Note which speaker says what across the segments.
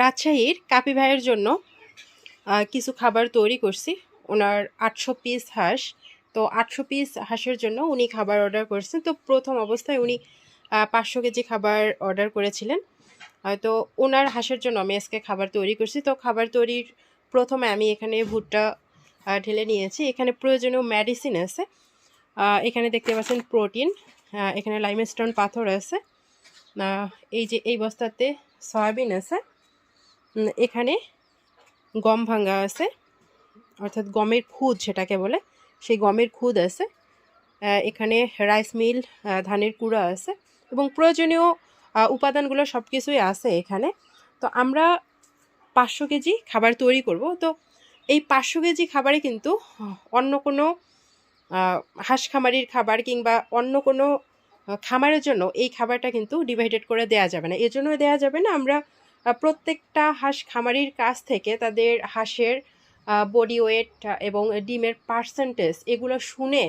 Speaker 1: রাজশাহীর কাপি ভাইয়ের জন্য কিছু খাবার তৈরি করছি। ওনার আটশো পিস হাঁস। তো আটশো পিস হাঁসের জন্য উনি খাবার অর্ডার করেছেন। তো প্রথম অবস্থায় উনি পাঁচশো কেজি খাবার অর্ডার করেছিলেন। তো ওনার হাঁসের জন্য আমি আজকে খাবার তৈরি করছি। তো খাবার তৈরির প্রথমে আমি এখানে ভুট্টা ঢেলে নিয়েছি। এখানে প্রয়োজনীয় মেডিসিন আছে। এখানে দেখতে পাচ্ছেন প্রোটিন এখানে লাইমস্টোন পাথর আছে। এই যে, এই বস্তাতে সয়াবিন আছে। এখানে গম ভাঙ্গা আছে, অর্থাৎ গমের খুদ সেটাকে বলে, সেই গমের খুদ আছে। এখানে রাইস মিল ধানের কুড়া আছে এবং প্রয়োজনীয় উপাদানগুলো সব কিছুই আছে এখানে। তো আমরা পাঁচশো কেজি খাবার তৈরি করব। তো এই পাঁচশো কেজি খাবারে কিন্তু অন্য কোনো হাঁস খামারির খাবার কিংবা অন্য কোনো খামারের জন্য এই খাবারটা কিন্তু ডিভাইডেড করে দেয়া যাবে না। এজন্য দেয়া যাবে না, আমরা প্রত্যেকটা হাঁস খামারির কাছ থেকে তাদের হাঁসের বডি ওয়েট এবং ডিমের পার্সেন্টেজ এগুলো শুনে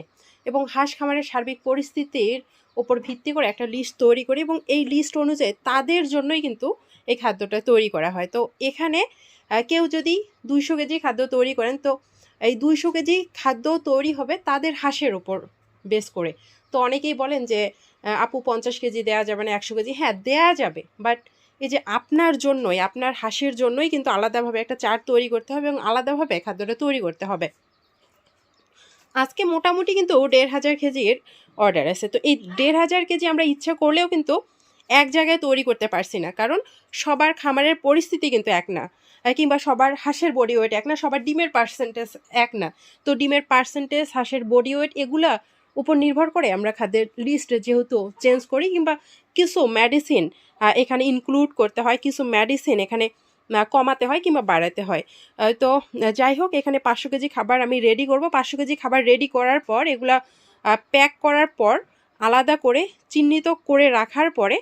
Speaker 1: এবং হাঁস খামারের সার্বিক পরিস্থিতির ওপর ভিত্তি করে একটা লিস্ট তৈরি করে এবং এই লিস্ট অনুযায়ী তাদের জন্যই কিন্তু এই খাদ্যটা তৈরি করা হয়। তো এখানে কেউ যদি দুইশো কেজি খাদ্য তৈরি করেন, তো এই দুইশো কেজি খাদ্য তৈরি হবে তাদের হাঁসের ওপর বেস করে। তো অনেকেই বলেন যে আপু পঞ্চাশ কেজি দেওয়া যাবে না, একশো কেজি হ্যাঁ দেয়া যাবে বাট এই যে আপনার জন্যই, আপনার হাঁসের জন্যই কিন্তু আলাদাভাবে একটা চার তৈরি করতে হবে এবং আলাদাভাবে খাদ্যটা তৈরি করতে হবে। আজকে মোটামুটি কিন্তু দেড় হাজার কেজির অর্ডার আছে। তো এই দেড় হাজার কেজি আমরা ইচ্ছা করলেও কিন্তু এক জায়গায় তৈরি করতে পারছি না। কারণ সবার খামারের পরিস্থিতি কিন্তু এক না। কিংবা সবার হাঁসের বডি ওয়েট এক না, সবার ডিমের পার্সেন্টেজ এক না। তো ডিমের পার্সেন্টেজ হাঁসের বডি ওয়েট এগুলা উপর নির্ভর করে আমরা খাদ্যের লিস্ট যেহেতু চেঞ্জ করি কিংবা কিছু মেডিসিন এখানে ইনক্লুড করতে হয়, কিছু মেডিসিন এখানে কমাতে হয় কিংবা বাড়াতে হয়। তো যাই হোক, এখানে পাঁচশো কেজি খাবার আমি রেডি করব। পাঁচশো কেজি খাবার রেডি করার পর, এগুলা প্যাক করার পর, আলাদা করে, চিহ্নিত করে রাখার পরে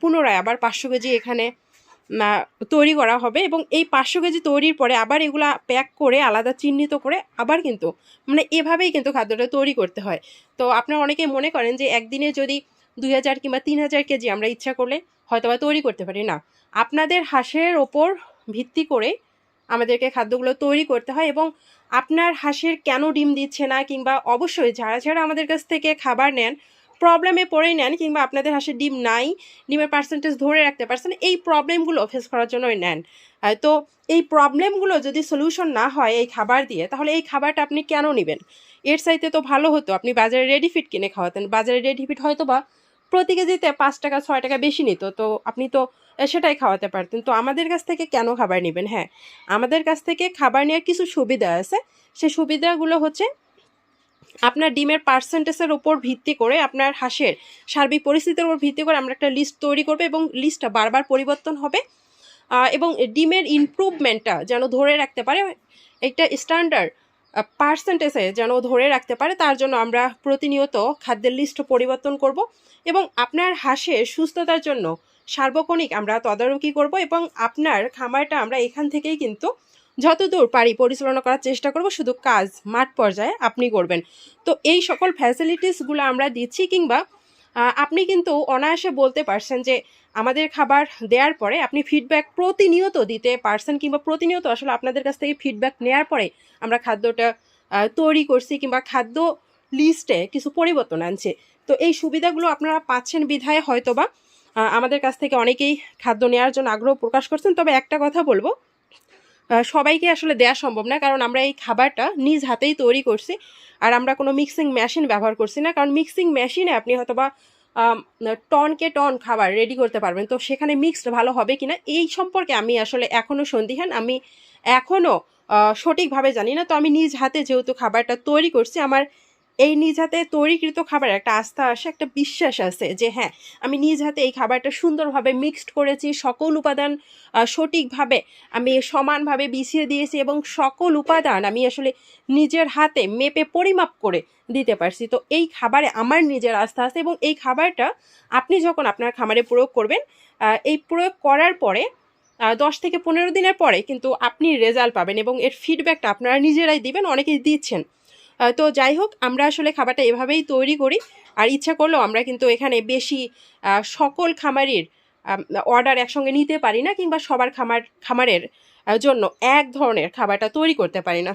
Speaker 1: পুনরায় আবার পাঁচশো কেজি এখানে তৈরি করা হবে এবং এই পাঁচশো কেজি তৈরির পরে আবার এগুলা প্যাক করে আলাদা চিহ্নিত করে আবার কিন্তু মানে এভাবেই কিন্তু খাদ্যটা তৈরি করতে হয়। তো আপনারা অনেকেই মনে করেন যে একদিনে যদি দুই হাজার কিংবা তিন হাজার কেজি আমরা ইচ্ছা করলে হয়তো বা তৈরি করতে পারি। না, আপনাদের হাঁসের ওপর ভিত্তি করে আমাদেরকে খাদ্যগুলো তৈরি করতে হয় এবং আপনার হাঁসের কেন ডিম দিচ্ছে না কিংবা অবশ্যই যারা যারা আমাদের কাছ থেকে খাবার নেন প্রবলেমে পড়েই নেন কিংবা আপনাদের হাঁসের ডিম নাই, ডিমের পার্সেন্টেজ ধরে রাখতে পারছেন, এই প্রবলেমগুলো ফেস করার জন্যই নেন। তো এই প্রবলেমগুলো যদি সলিউশন না হয় এই খাবার দিয়ে, তাহলে এই খাবারটা আপনি কেন নেবেন? এর চাইতে তো ভালো হতো, আপনি বাজারে রেডি ফিট কিনে খাওয়াতেন। বাজারে রেডি ফিট হয়তো বা প্রতি কেজিতে পাঁচ টাকা, ছয় টাকা বেশি নিত, তো আপনি তো সেটাই খাওয়াতে পারতেন। তো আমাদের কাছ থেকে কেন খাবার নেবেন? হ্যাঁ আমাদের কাছ থেকে খাবার নেওয়ার কিছু সুবিধা আছে। সে সুবিধাগুলো হচ্ছে আপনার ডিমের পার্সেন্টেজের ওপর ভিত্তি করে আপনার হাঁসের সার্বিক পরিস্থিতির উপর ভিত্তি করে আমরা একটা লিস্ট তৈরি করব এবং লিস্টটা বারবার পরিবর্তন হবে। এবং ডিমের ইমপ্রুভমেন্টটা যেন ধরে রাখতে পারে, একটা স্ট্যান্ডার্ড পার্সেন্টেজে যেন ধরে রাখতে পারে, তার জন্য আমরা প্রতিনিয়ত খাদ্যের লিস্ট পরিবর্তন করব এবং আপনার হাঁসের সুস্থতার জন্য সার্বক্ষণিক আমরা তদারকি করব এবং আপনার খামারটা আমরা এখান থেকেই কিন্তু যতদূর পারি পরিচালনা করার চেষ্টা করব, শুধু কাজ মাঠ পর্যায়ে আপনি করবেন। তো এই সকল ফ্যাসিলিটিসগুলো আমরা দিচ্ছি কিংবা আপনি কিন্তু অনায়াসে বলতে পারছেন যে আমাদের খাবার দেওয়ার পরে আপনি ফিডব্যাক প্রতিনিয়ত দিতে পারছেন কিংবা প্রতিনিয়ত আসলে আপনাদের কাছ থেকে ফিডব্যাক নেওয়ার পরে আমরা খাদ্যটা তৈরি করছি কিংবা খাদ্য লিস্টে কিছু পরিবর্তন আনছে। তো এই সুবিধাগুলো আপনারা পাচ্ছেন বিধায় হয়তোবা আমাদের কাছ থেকে অনেকেই খাদ্য নেওয়ার জন্য আগ্রহ প্রকাশ করছেন। তবে একটা কথা বলব সবাইকে আসলে দেওয়া সম্ভব না, কারণ আমরা এই খাবারটা নিজ হাতেই তৈরি করছি আর আমরা কোনো মিক্সিং মেশিন ব্যবহার করছি না, কারণ মিক্সিং মেশিনে আপনি হয়তোবা বা টনকে টন খাবার রেডি করতে পারবেন। তো সেখানে মিক্সড ভালো হবে কিনা, এই সম্পর্কে আমি আসলে এখনও সন্দিহান। আমি এখনও সঠিকভাবে জানি না। তো আমি নিজ হাতে যেহেতু খাবারটা তৈরি করছি, আমার এই নিজ হাতে তৈরিকৃত খাবার, একটা আস্থা আসে, একটা বিশ্বাস আছে যে হ্যাঁ আমি নিজ হাতে এই খাবারটা সুন্দরভাবে মিক্সড করেছি, সকল উপাদান সঠিকভাবে আমি সমানভাবে বিছিয়ে দিয়েছি এবং সকল উপাদান আমি আসলে নিজের হাতে মেপে পরিমাপ করে দিতে পারছি। তো এই খাবারে আমার নিজের আস্থা আছে এবং এই খাবারটা আপনি যখন আপনার খামারে প্রয়োগ করবেন এই প্রয়োগ করার পরে দশ থেকে পনেরো দিনের পরে কিন্তু আপনি রেজাল্ট পাবেন এবং এর ফিডব্যাকটা আপনারা নিজেরাই দিবেন, অনেকেই দিচ্ছেন। তো যাই হোক, আমরা আসলে খাবারটা এভাবেই তৈরি করি। আর ইচ্ছা করলেও আমরা কিন্তু এখানে বেশি সকল খামারির অর্ডার একসঙ্গে নিতে পারি না কিংবা সবার খামার, খামারের জন্য এক ধরনের খাবারটা তৈরি করতে পারি না।